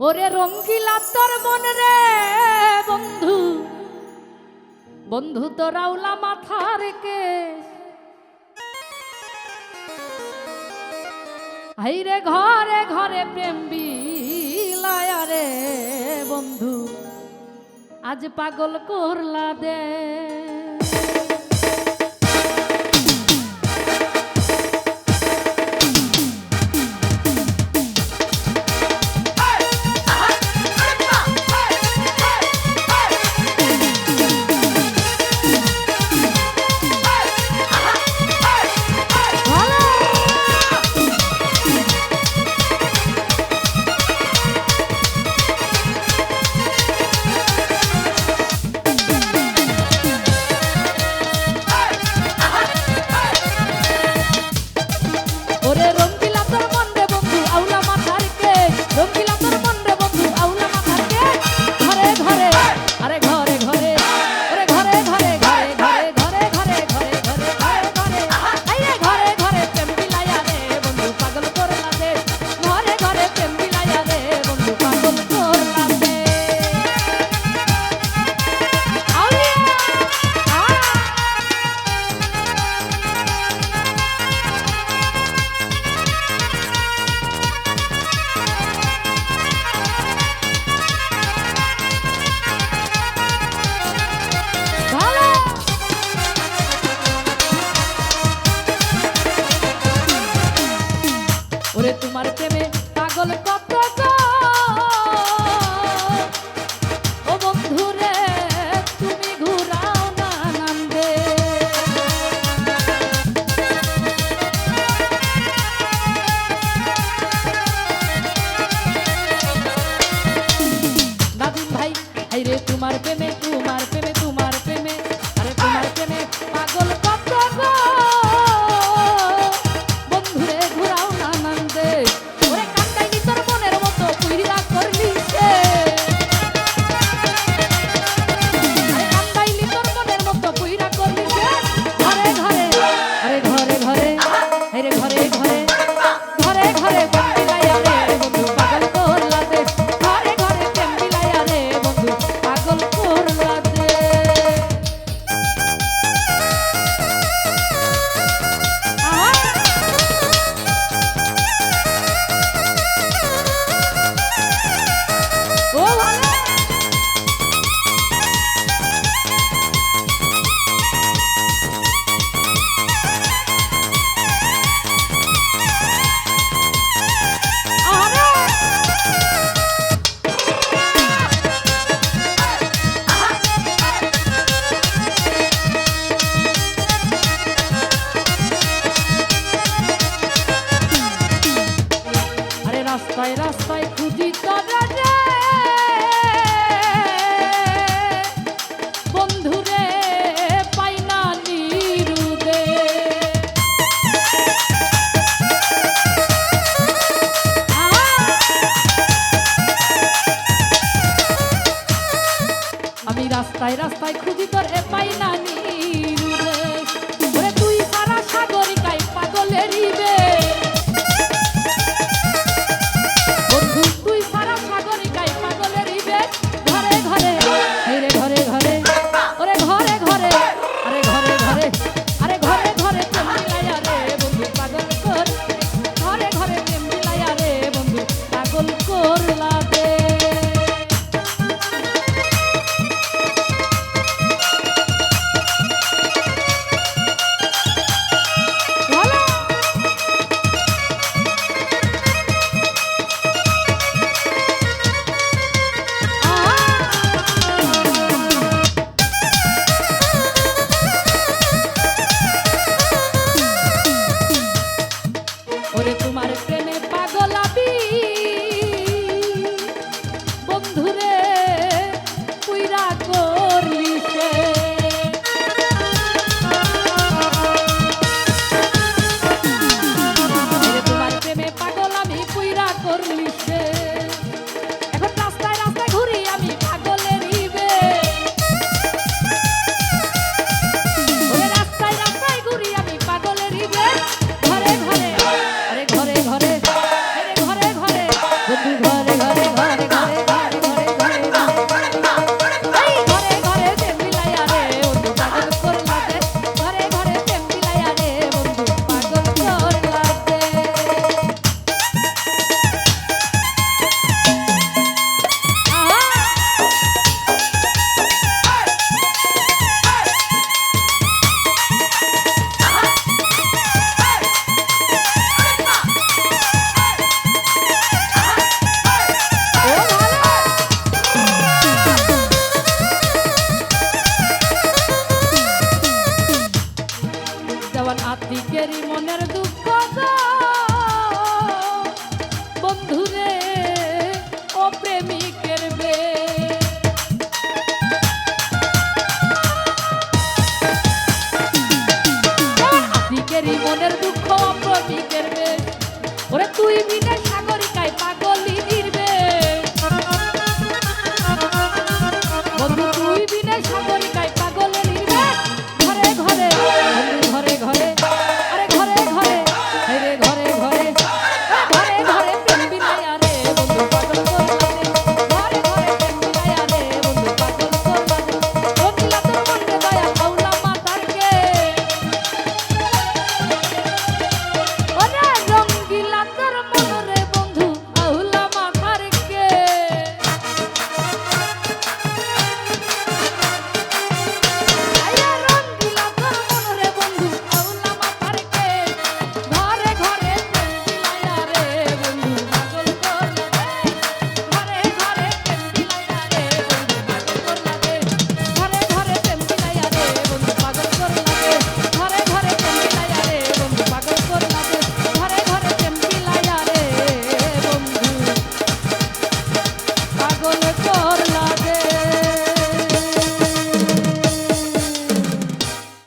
ওরে রঙ্গিলা তোর মন রে বন্ধু বন্ধু তোরাউলা মাথা রেখে আইরে ঘরে ঘরে প্রেম বিলায় রে, বন্ধু। আজ পাগল করলা দে। আইরে তোমার প্রেমে তোমার প্রেমে রাস্তায় রাস্তায় খুঁজি তোর এ পাই না নি somebody's মাটি কেরবে ওরে তুই বিকাশ